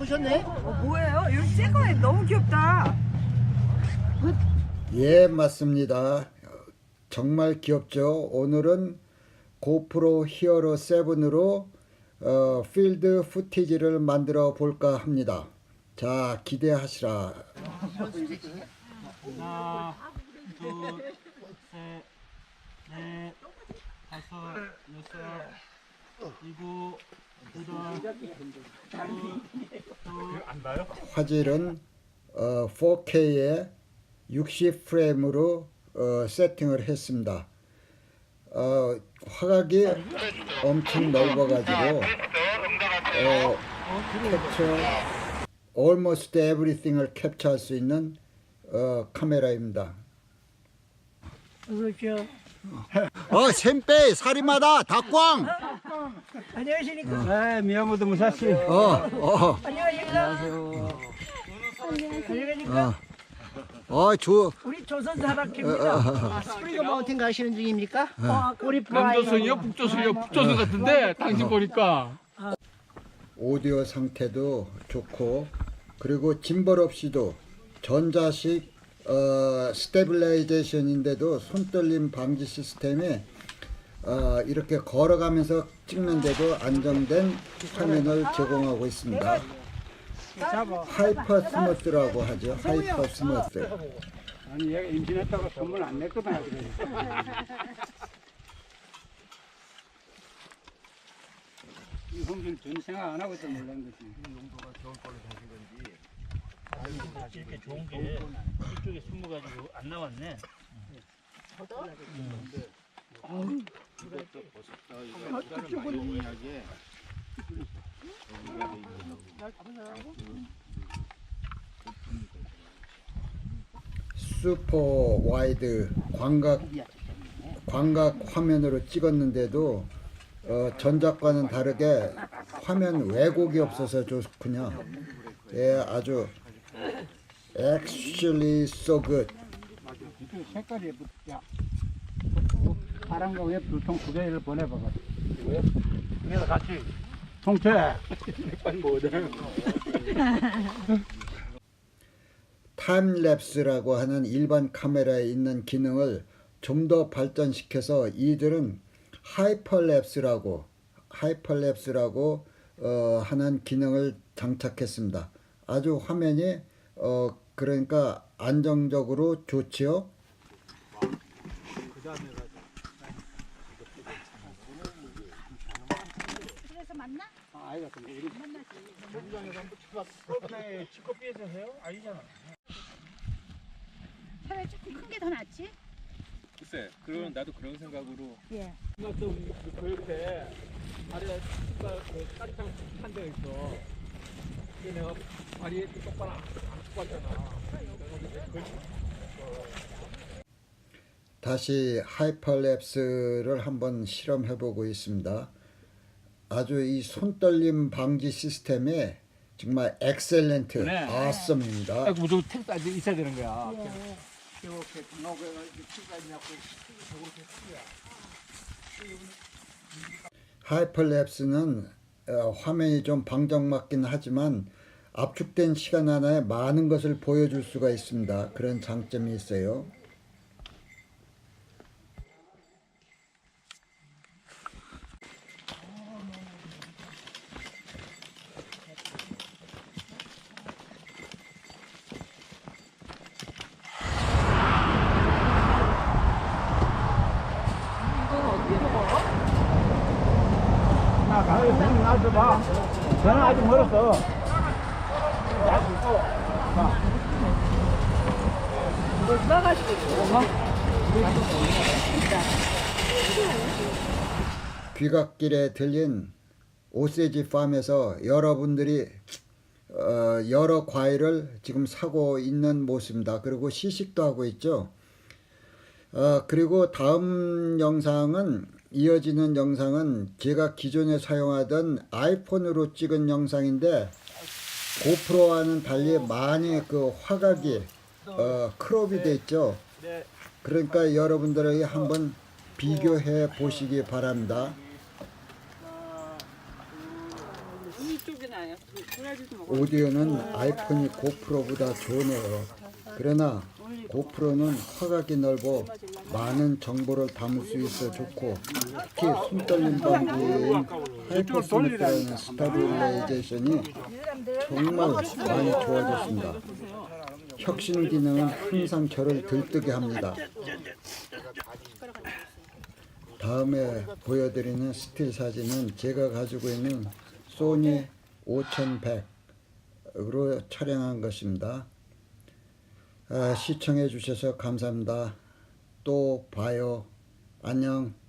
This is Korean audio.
오셨네? 어, 뭐예요? 이거 새 거예요. 너무 귀엽다. 예, 맞습니다. 정말 귀엽죠. 오늘은 고프로 히어로 7으로 어, 필드 후티지를 만들어 볼까 합니다. 자, 기대하시라. 하나, 둘, 셋, 넷, 다섯, 여섯, 일곱, 화질은 어, 4K에 60 프레임으로 어, 세팅을 했습니다. 어, 화각이 엄청 넓어가지고 어, 캡처 almost everything을 캡처할 수 있는 어, 카메라입니다. 그렇죠. 어, 샘빼 살이마다 닭광. 안녕하십니까? 네, 미야모토 무사시. 어, 어, 안녕하십니까? 안녕하십니까? 어, 어, 조, 우리 조선 사람입니다. 스프링 마운틴 가시는 중입니까? 어, 우리 프라이. 남조선이요? 북조선이요? 북조선 같은데 당신 보니까 오디오 상태도 좋고 그리고 짐벌 없이도 전자식 어, 스테빌라이제이션인데도 손떨림 방지 시스템에 어, 이렇게 걸어가면서 찍는데도 안정된 화면을 제공하고 있습니다. 하이퍼 스무스라고 하죠. 하이퍼 스무스. 아니, 얘가 임신했다고 선물 안 냈거든. 이 홍준 전 생각 안 하고 있던 몰랐는 거지. 이렇게 좋은 게 이쪽에 숨어가지고 안 나왔네. 슈퍼 와이드 광각 광각 화면으로 찍었는데도 어, 전작과는 다르게 화면 왜곡이 없어서 좋군요. 예, 아주 actually so good. 거왜 두통 두 개를 보내봐봐. 이거요? 그래서 같이. 통째. 타임랩스라고 하는 일반 카메라에 있는 기능을 좀 더 발전시켜서 이들은 하이퍼랩스라고 하이퍼랩스라고 어, 하는 기능을 장착했습니다. 아주 화면이 어, 그러니까 안정적으로 좋지요. 아, 아이가 근데 우리 네, 치커피에서 해요? 아니잖아. 차라리 조금 큰 게 더 낫지? 글쎄 그런 나도 그런 생각으로 예. 그 옆에 아래 숟갈 그 까리탕 한대 있어 근데 내가 발이 똑바로 안 똑바잖아 다시 하이퍼랩스를 한번 실험해 보고 있습니다. 아주 이 손떨림 방지 시스템에 정말 엑셀렌트, 네. 아썸입니다. 무조건 택도 있어야 되는 거야 이렇게 등록해가 치가 있냐고. 하이퍼랩스는 어, 화면이 좀 방정맞긴 하지만 압축된 시간 안에 많은 것을 보여줄 수가 있습니다. 그런 장점이 있어요. 나 나서 봐. 저는 아직 멀었어. 귀갓길에 들린 오세지 팜에서 여러분들이 어, 여러 과일을 지금 사고 있는 모습입니다. 그리고 시식도 하고 있죠. 어, 그리고 다음 영상은 이어지는 영상은 제가 기존에 사용하던 아이폰으로 찍은 영상인데 고프로와는 달리 많이 그 화각이 어, 크롭이 돼 있죠. 그러니까 여러분들이 한번 비교해 보시기 바랍니다. 오디오는 아이폰이 고프로보다 좋네요. 그러나 고프로는 화각이 넓어 많은 정보를 담을 수 있어 좋고 특히 손 떨림 방지인 하이퍼스미트라는 스타빌라이제이션이 정말 많이 좋아졌습니다. 혁신 기능은 항상 저를 들뜨게 합니다. 다음에 보여드리는 스틸 사진은 제가 가지고 있는 소니 5100으로 촬영한 것입니다. 아, 시청해 주셔서 감사합니다. 또 봐요. 안녕.